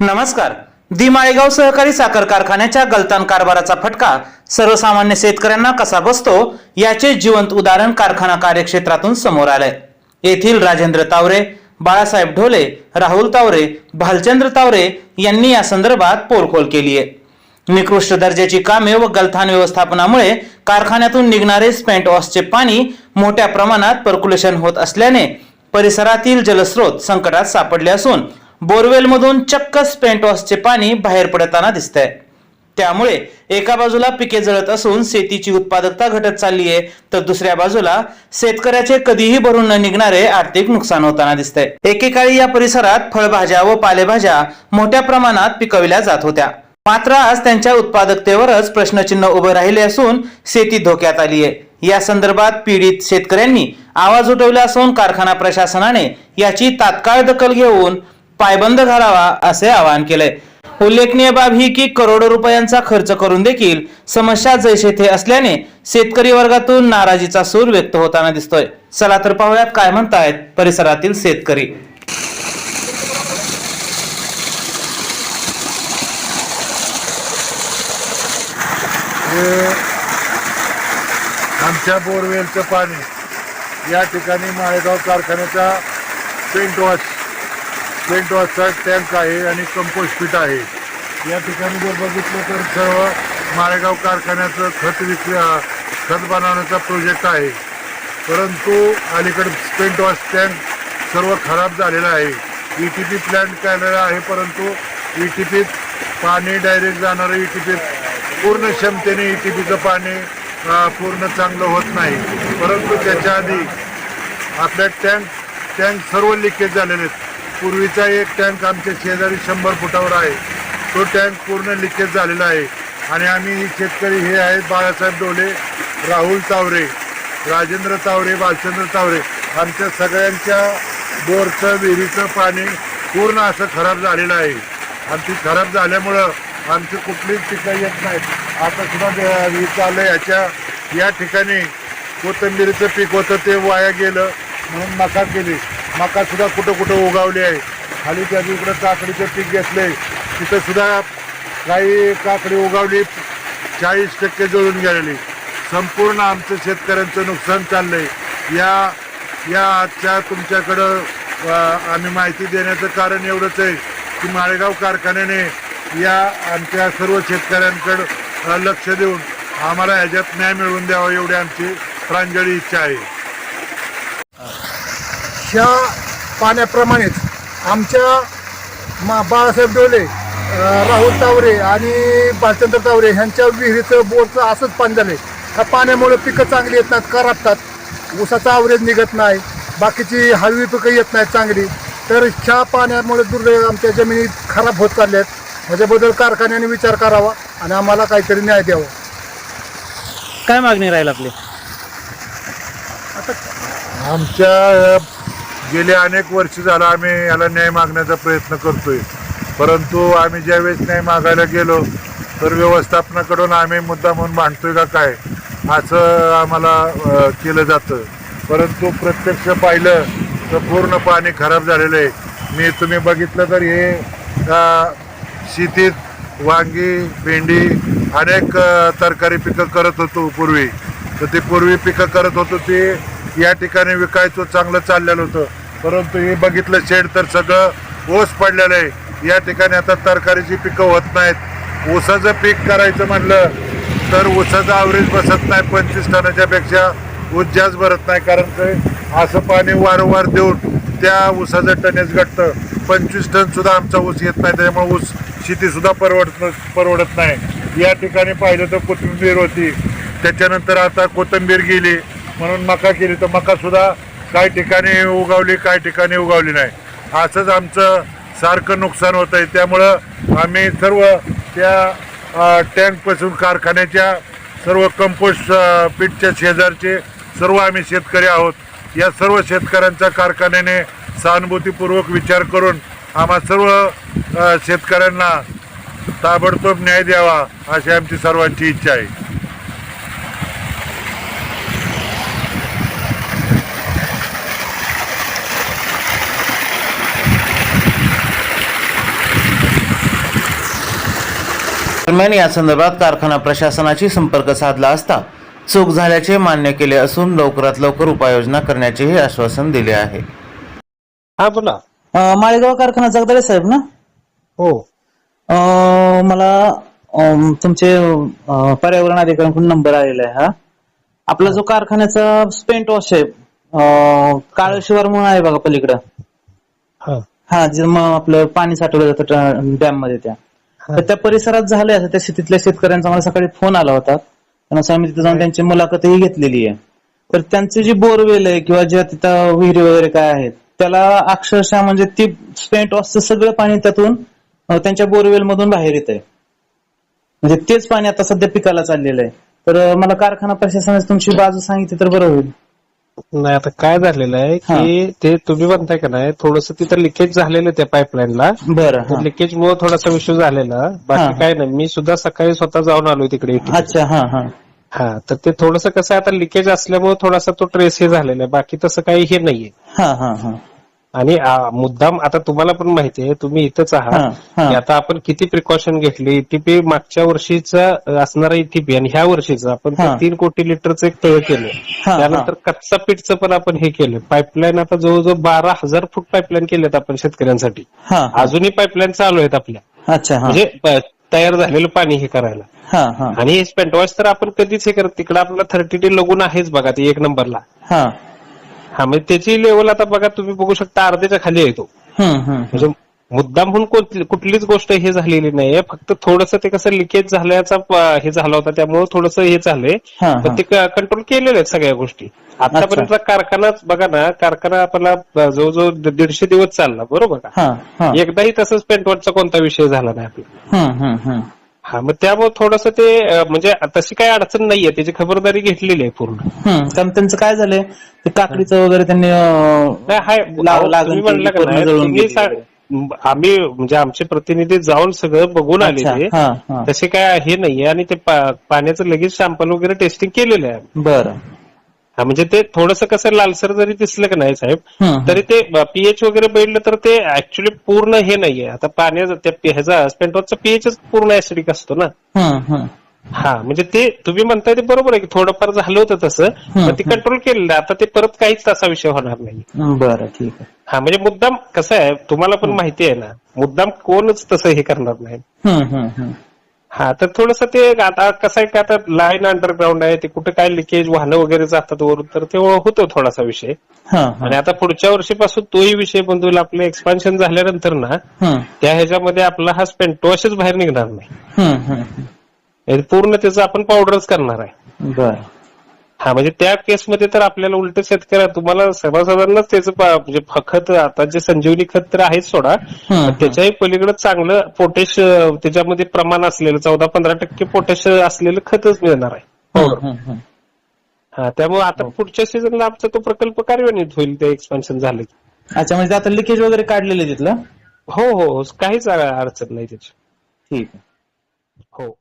नमस्कार. दि माळेगाव सहकारी साखर कारखान्याच्या गलतान कारभाराचा फटका सर्वसामान्य शेतकऱ्यांना कसा बसतो याचे जिवंत उदाहरण कारखाना कार्यक्षेत्रातून समोर आलंय. येथील राजेंद्र तावरे बाळासाहेब ढोले राहुल तावरे भालचंद्र तावरे यांनी या संदर्भात पोलखोल केली आहे. निकृष्ट दर्जाची कामे व गलथान व्यवस्थापनामुळे कारखान्यातून निघणारे स्पेंट ऑसचे पाणी मोठ्या प्रमाणात पर्क्युलेशन होत असल्याने परिसरातील जलस्रोत संकटात सापडले असून बोरवेलमधून चक्क स्पेंटॉसचे पाणी बाहेर पडताना दिसतंय. त्यामुळे एका बाजूला पिके जळत असून शेतीची उत्पादकता घटत चालली आहे तर दुसऱ्या बाजूला शेतकऱ्याचे कधीही भरून न निघणारे आर्थिक नुकसान होताना दिसतंय. एकेकाळी या परिसरात फळभाज्या व पालेभाज्या मोठ्या प्रमाणात पिकविल्या जात होत्या. मात्र आज त्यांच्या उत्पादकतेवरच प्रश्नचिन्ह उभे राहिले असून शेती धोक्यात आली आहे या संदर्भात पीडित शेतकऱ्यांनी आवाज उठवला असून कारखाना प्रशासनाने याची तात्काळ दखल घेऊन पायबंद घालावा असे आवाहन केले उल्लेखनीय बाब ही की करोडो रुपयांचा खर्च करून देखील समस्या जैसे थे असल्याने शेतकरी वर्गातून नाराजीचा सूर व्यक्त होताना दिसतोय. चला तर पाहुयात काय म्हणतायत परिसरातील शेतकरी. आमच्या बोरवेलचं पाणी या ठिकाणी माळेगाव कारखान्याचा पेंट वॉश पेंट वॉशचा टँक आहे आणि कंपोस्ट पीठ आहे. या ठिकाणी जर बघितलं तर सर्व मारेगाव कारखान्याचं खत विक्री खत बनवण्याचा प्रोजेक्ट आहे. परंतु अलीकडे पेंट वॉश टँक सर्व खराब झालेला आहे. ई टी पी प्लॅन्ट केलेला आहे परंतु ई टी पीत पाणी डायरेक्ट जाणारं ई टी पीत पूर्ण क्षमतेने ई टी पीचं पाणी पूर्ण चांगलं होत नाही. परंतु त्याच्या आधी आपल्या टँक टँक सर्व लिकेज झालेले आहेत. पूर्वीचा एक टँक आमच्या शेजारी शंभर फुटावर आहे. तो टँक पूर्ण लिकेज झालेला आहे. आणि आम्ही शेतकरी हे आहेत बाळासाहेब डोले राहुल तावरे राजेंद्र तावरे बालचंद्र तावरे. आमच्या सगळ्यांच्या बोरचं विहिरीचं पाणी पूर्ण असं खराब झालेलं आहे. आणि ती खराब झाल्यामुळं आमची कुठलीच पिकं येत नाहीत. आता सुद्धा जे वीज चाललं याच्या या ठिकाणी कोथिंबीरीचं पीक होतं ते वाया गेलं म्हणून मका केली. मका सुद्धा कुठं कुठं उगावली आहे. खाली त्याची इकडं काकडीचं पीक घेतले. तिथं सुद्धा काही काकडी उगावली चाळीस टक्के जळून गेलेली. संपूर्ण आमचं शेतकऱ्यांचं नुकसान चाललंय. या या आजच्या तुमच्याकडं आम्ही माहिती देण्याचं कारण एवढंच आहे की माळेगाव कारखान्याने या आमच्या सर्व शेतकऱ्यांकडं लक्ष देऊन आम्हाला ह्याच्यात न्याय मिळवून द्यावा एवढी आमची प्रांजळी इच्छा आहे. ह्या पाण्याप्रमाणेच आमच्या मा बाळासाहेब डोले राहुल तावरे आणि भालचंद्र तावरे ह्यांच्या विहिरीचं बोरचं असंच पाणी झालं ह्या पाण्यामुळे पिकं चांगली येत नाहीत करापतात. ऊसाचा आवरेज निघत नाही बाकीची हळवी पिकं येत नाहीत चांगली. तर ह्या पाण्यामुळे दुर्दैव आमच्या जमिनी खराब होत चालल्या आहेत ह्याच्याबद्दल कारखान्याने विचार करावा आणि आम्हाला काहीतरी न्याय द्यावा. काय मागणी राहील आपली? आमच्या गेले अनेक वर्ष झालं आम्ही याला न्याय मागण्याचा प्रयत्न करतोय. परंतु आम्ही ज्यावेळेस न्याय मागायला गेलो तर व्यवस्थापनाकडून आम्ही मुद्दा म्हणून मांडतोय का काय? असं आम्हाला केलं जातं. परंतु प्रत्यक्ष पाहिलं तर पूर्ण पाणी खराब झालेलं आहे. मी तुम्ही बघितलं तर हे शेतीत वांगी भेंडी अनेक तरकारी पिकं करत होतो पूर्वी. तर ते पूर्वी पिकं करत होतो ते या ठिकाणी विकायचं चांगलं चाललेलं होतं. परंतु हे बघितलं शेड तर सगळं ओस पडलेलं आहे. या ठिकाणी आता तरकारीची पिकं होत नाहीत. ऊसाचं पीक करायचं म्हणलं तर ऊसाचं आवरेज बसत नाही पंचवीस टनाच्या पेक्षा ऊस जास्त भरत नाही. कारण ते असं पाणी वारंवार देऊन त्या ऊसाचं टनेज घटतं. पंचवीस टनसुद्धा आमचा ऊस येत नाही. त्याच्यामुळे ऊस शेतीसुद्धा परवडत परवडत नाही. या ठिकाणी पाहिलं तर कोथिंबीर होती. त्याच्यानंतर आता कोथिंबीर गेली. म्हणून मका केली तर मका सुद्धा काही ठिकाणी उगावली काही ठिकाणी उगावली नाही. असंच आमचं सारखं नुकसान होत आहे त्यामुळं आम्ही सर्व त्या टँकपासून कारखान्याच्या सर्व कंपोस्ट पीठच्या शेजारचे सर्व आम्ही शेतकरी आहोत. या सर्व शेतकऱ्यांचा कारखान्याने सहानुभूतीपूर्वक विचार करून आम्हा सर्व शेतकऱ्यांना ताबडतोब न्याय द्यावा अशी आमची सर्वांची इच्छा आहे. दरम्यान या संदर्भात कारखाना प्रशासनाशी संपर्क साधला असता चूक झाल्याचे मान्य केले असून लवकरात लवकर उपाययोजना करण्याचेही आश्वासन दिले आहे. हा बोला. माळेगाव कारखाना जगदाळे साहेब ना? हो. अं, मला अं, तुमचे अं, पर्यावरण अधिकाऱ्यांकडून नंबर आलेला आहे हा. आपला जो कारखान्याचा स्पेंट वॉश आहे अं, काळं शिवार म्हणून आहे बघा पलीकडं. हा. हा जे मग आपलं पाणी साठवलं जातं डॅममध्ये त्या. तर त्या परिसरात झाले असं. त्या शेतीतल्या शेतकऱ्यांचा मला सकाळी फोन आला होता. त्यांना आम्ही तिथे जाऊन त्यांची मुलाखतही घेतलेली आहे. तर त्यांची जी बोरवेल आहे किंवा ज्या तिथं विहिरी वगैरे काय आहेत त्याला अक्षरशः म्हणजे ती स्पेंट वॉशचं सगळं पाणी त्यातून त्यांच्या बोरवेल मधून बाहेर येत आहे म्हणजे तेच पाणी आता सध्या पिकाला चाललेलं आहे. तर मला कारखाना प्रशासनाची तुमची बाजू सांगितली तर बरं होईल. नाही आता काय झालेलं आहे की ते तुम्ही म्हणताय का नाही थोडस तिथं लिकेज झालेलं त्या पाईपलाईनला बरं. लिकेज मुळे थोडासा विषय झालेला. बाकी काय नाही मी सुद्धा सकाळी स्वतः जाऊन आलोय तिकडे अच्छा हा हा. हा तर ते थोडस कसं आता लिकेज असल्यामुळे थोडासा तो ट्रेस हे झालेला आहे. बाकी तसं काही हे नाहीये. हा हा हा. आणि मुद्दाम आता तुम्हाला पण माहिती आहे तुम्ही इथंच आहात. की आता आपण किती प्रिकॉशन घेतली? ईटीपी मागच्या वर्षीचा असणारा ईटीपी आणि ह्या वर्षीचं आपण. तीन कोटी लिटरचं एक तळ केलं. त्यानंतर कच्चा पीठचं पण आपण हे केलं. पाईपलाईन आता जवळजवळ बारा हजार फूट पाईपलाईन केलेत आपण शेतकऱ्यांसाठी. अजूनही पाईपलाईन चालू आहेत आपल्या. अच्छा म्हणजे तयार झालेलं पाणी हे करायला. आणि हे स्पेंटवॉश तर आपण कधीच हे करत तिकडे आपल्याला थर्टी डी लगून आहेच बघा ते एक नंबरला. हा म्हणजे त्याची लेवल आता बघा तुम्ही बघू शकता अर्ध्याच्या खाली येतो म्हणजे मुद्दाम म्हणून कुठलीच गोष्ट हे झालेली नाहीये फक्त थोडस ते कसं लिकेज झाल्याचा हे झाला होता त्यामुळे थोडस हे झालंय. पण. ते कंट्रोल केलेले आहेत सगळ्या गोष्टी. आतापर्यंत कारखाना बघा ना कारखाना आपला जवळजवळ दीडशे दिवस चालला बरोबर का? एकदाही तसंच पेंटवॉटचा कोणता विषय झाला नाही आपला. हा मग त्यामुळे थोडस ते म्हणजे तशी काही अडचण नाहीये. त्याची खबरदारी घेतलेली आहे पूर्ण. कारण त्यांचं काय झालंय ते काकडीचं वगैरे त्यांनी आम्ही म्हणजे आमचे प्रतिनिधी जाऊन सगळं बघून आले. तसे काय हे नाहीये आणि ते पाण्याचं लगेच सॅम्पल वगैरे टेस्टिंग केलेलं आहे. बरं. म्हणजे ते थोडस कसं लालसर जरी दिसलं का नाही साहेब. तरी ते पीएच वगैरे बघितलं तर ते ऍक्च्युली पूर्ण हे नाहीये. आता पाण्याचा ह्याचा स्पेंटॉसचा पीएचच पूर्ण ऍसिडिक असतो ना. हा म्हणजे ते तुम्ही म्हणताय ते बरोबर आहे की थोडंफार झालं होतं तसं ते कंट्रोल केलेलं. आता ते परत काहीच तसा विषय होणार नाही. बरं ठीक आहे. हा म्हणजे मुद्दाम कसं आहे तुम्हाला पण माहिती आहे ना मुद्दाम कोणच तसं हे करणार नाही. हा तर थोडस ते आता कसं आहे की आता लाईन अंडरग्राऊंड आहे ते कुठे काय लिकेज वाहनं वगैरे जातात वरून तर ते होतो थोडासा विषय. आणि आता पुढच्या वर्षीपासून तोही विषय होईल आपलं एक्सपान्शन झाल्यानंतर ना त्या ह्याच्यामध्ये आपला हा स्पेंटोशच बाहेर निघणार नाही. हे पूर्ण त्याचं आपण पावडरच करणार आहे. बरं. हा म्हणजे त्या केसमध्ये तर आपल्याला उलट शेतकऱ्या तुम्हाला सर्वसाधारणच त्याचं म्हणजे खत आता जे संजीवनी खत तर आहेच सोडा त्याच्याही पलीकडे चांगलं पोटॅश त्याच्यामध्ये प्रमाण असलेलं चौदा पंधरा टक्के पोटॅश असलेलं खतच मिळणार आहे. हम्म, हम्म, हम्म. हा. त्यामुळे आता पुढच्या सीझनला आमचा तो प्रकल्प कार्यान्वित होईल ते एक्सपान्शन झालं. अच्छा म्हणजे आता लिकेज वगैरे काढलेलं तिथलं? हो हो काहीच अडचण नाही त्याची. ठीक हो.